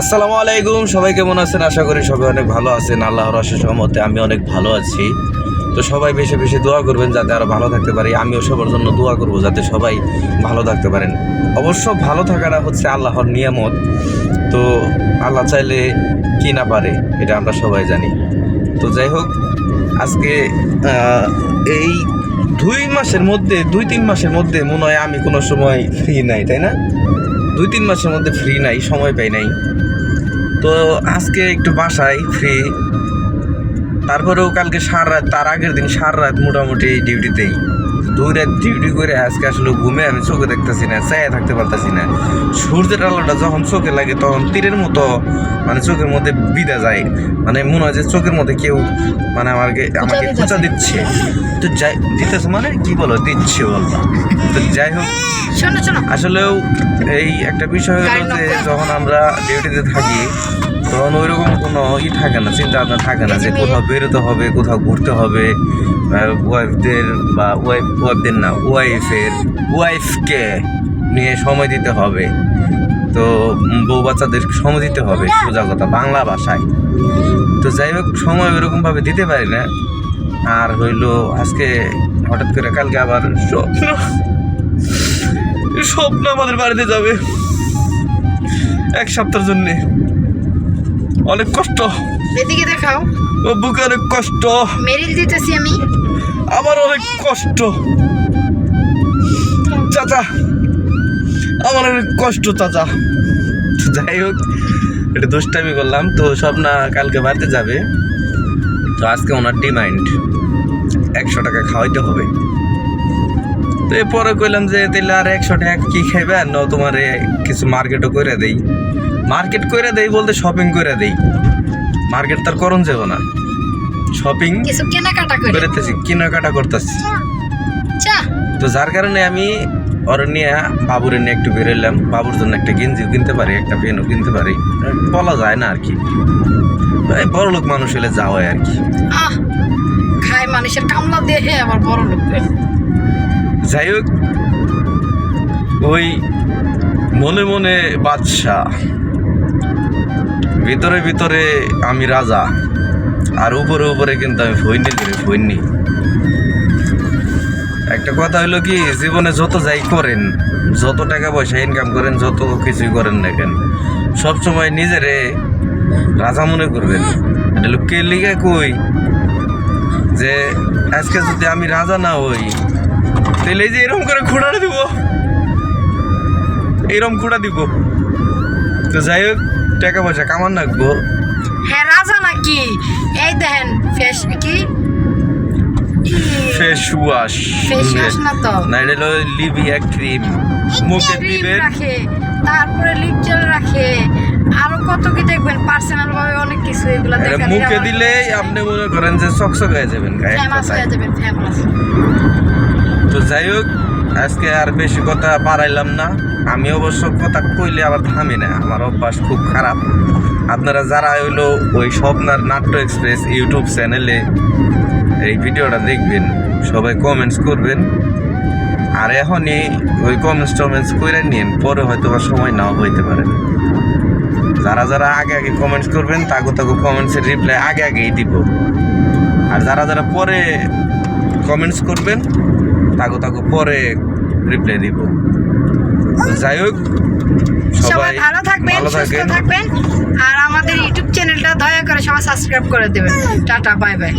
আসসালামু আলাইকুম, সবাই কেমন আছেন? আশা করি সবাই অনেক ভালো আছেন। আল্লাহর অশেষ রহমতে আমি অনেক ভালো আছি। তো সবাই বেশি বেশি দোয়া করবেন যাতে আরও ভালো থাকতে পারি। আমিও সবার জন্য দোয়া করব যাতে সবাই ভালো থাকতে পারেন। অবশ্য ভালো থাকাটা হচ্ছে আল্লাহর নিয়ামত। তো আল্লাহ চাইলে কি না পারে, এটা আমরা সবাই জানি। তো যাই হোক, আজকে এই দুই মাসের মধ্যে, দুই তিন মাসের মধ্যে মনে হয় আমি কোনো সময় ফ্রি নাই, তাই না? দুই তিন মাসের মধ্যে ফ্রি নাই, সময় পাই নাই। তো আজকে একটু বাসায় ফ্রি তারপরেও কালকে সার রাত তার আগের দিন সার রাত মোটামুটি ডিউটিতেই দুই রাত ডিউটি করে আজকে আসলে ঘুমে আমি চোখে দেখতেছি না চায়ে থাকতে পারতেছি না। সূর্যের আলোটা যখন চোখে লাগে তখন তীরের মতো মানে চোখের মধ্যে বিদা যায়। মানে মনে হয় যে চোখের মধ্যে কেউ মানে আমাকে আমাকে। খোঁচা দিচ্ছে। তো যাই দিতেছে মানে কি বলো দিচ্ছে বলব তো যাই হোক আসলেও এই একটা বিষয় হলো যে যখন আমরা ডিউটিতে থাকি তখন ওইরকম কোনো ই থাকে না চিন্তা ভাবনা থাকে না যে কোথাও বেরোতে হবে কোথাও ঘুরতে হবে ওয়াইফদের বা ওয়াইফ ওয়াইফদের না ওয়াইফের ওয়াইফকে নিয়ে সময় দিতে হবে। তো বউ বাচ্চাদের সময় দিতে হবে সোজা কথা বাংলা ভাষায়। তো যাই হোক সময় ওরকমভাবে দিতে পারি না। আর হইল আজকে হঠাৎ করে কালকে আবার স্বপ্ন স্বপ্ন আমাদের বাড়িতে যাবে। এক সপ্তাহের জন্য। অনেক কষ্ট। এদিকে দেখাও। ও বুকে অনেক কষ্ট। মেরিল দিতেছি আমি। আমার অনেক কষ্ট। চাচা, আমার অনেক কষ্ট, চাচা। যাই হোক, এটা দুষ্টামি করলাম, তো স্বপ্না কালকে বাড়িতে যাবে। তো আজকে ওনার ডিমান্ড, একশো টাকা খাওয়াইতে হবে। তো এরপরে কইলাম যে তাহলে আর একশো টাকা কি খাইবে? আর ন তোমার কিছু মার্কেটও করে দেই। মার্কেট করে দেই বলতে শপিং করে দেই। মার্কেট তার করণ যাব না। শপিং কিছু কেনাকাটা করে। করেতেছি কেনাকাটা করতেছি। তো যার কারণে আমি ওর নিয়ে বাবুরে নিয়ে একটু বেরোলাম বাবুর জন্য একটা গেঞ্জিও কিনতে পারি একটা পেনও কিনতে পারি। বলা যায় না আর কি বড় লোক মানুষ হলে যাওয়া আর কি খায় মানুষের কামলা দেখে আবার বড় লোক। যাই হোক ওই মনে মনে বাদশাহ ভিতরে ভিতরে আমি রাজা। আর উপরে উপরে কিন্তু আমি ফৈনি করে ফৈনি একটা কথা হলো কি, জীবনে যত যাই করেন, যত টাকা পয়সা ইনকাম করেন, যত কিছুই করেন না কেন, সবসময় নিজেরে রাজা মনে করবেন। এটা হলো কে লিগে কই? যে আজকে যদি আমি রাজা না হই তাহলে যে এরকম করে খোঁড়া দিব। এরকম খোঁড়া দিব। তো যাই হোক, টাকা পয়সা কামান রাখব হ্যাঁ রাজা নাকি এই দেখেন ফেস কি? ফেস ওয়াশ ফেস ওয়াশ না তো? না এটা হলো লিভিয়া ক্রিম মুখে দিবেন রাখে তারপরে লিপ জেল রাখে। আরও কত কি দেখবেন? পার্সোনাল ভাবে অনেক কিছু এগুলো দেখেন মুখে দিলেই আপনি মনে করেন যে চকচক হয়ে যাবেন ফেমাস হয়ে যাবেন ফেমাস তো যাই হোক আজকে আর বেশি কথা পারাইলাম না। আমি অবশ্য কথা কইলে আবার থামি না। আমার অভ্যাস খুব খারাপ। আপনারা যারা হইল ওই স্বপ্নার নাট্য এক্সপ্রেস ইউটিউব চ্যানেলে এই ভিডিওটা দেখবেন, সবাই কমেন্টস করবেন। আর এখনই ওই কমেন্টস টমেন্টস করে নিন পরে হয়তো বা সময় নাও হইতে পারে। যারা যারা আগে আগে কমেন্টস করবেন তাকে তাকে কমেন্টসের রিপ্লাই আগে আগেই দিব। আর যারা যারা পরে কমেন্টস করবেন তাকে তাগো পরে রিপ্লাই দিব। যাই হোক সবাই ভালো থাকবেন সুস্থ থাকবেন। আর আমাদের ইউটিউব চ্যানেলটা দয়া করে সবাই সাবস্ক্রাইব করে দেবেন। Tata bye bye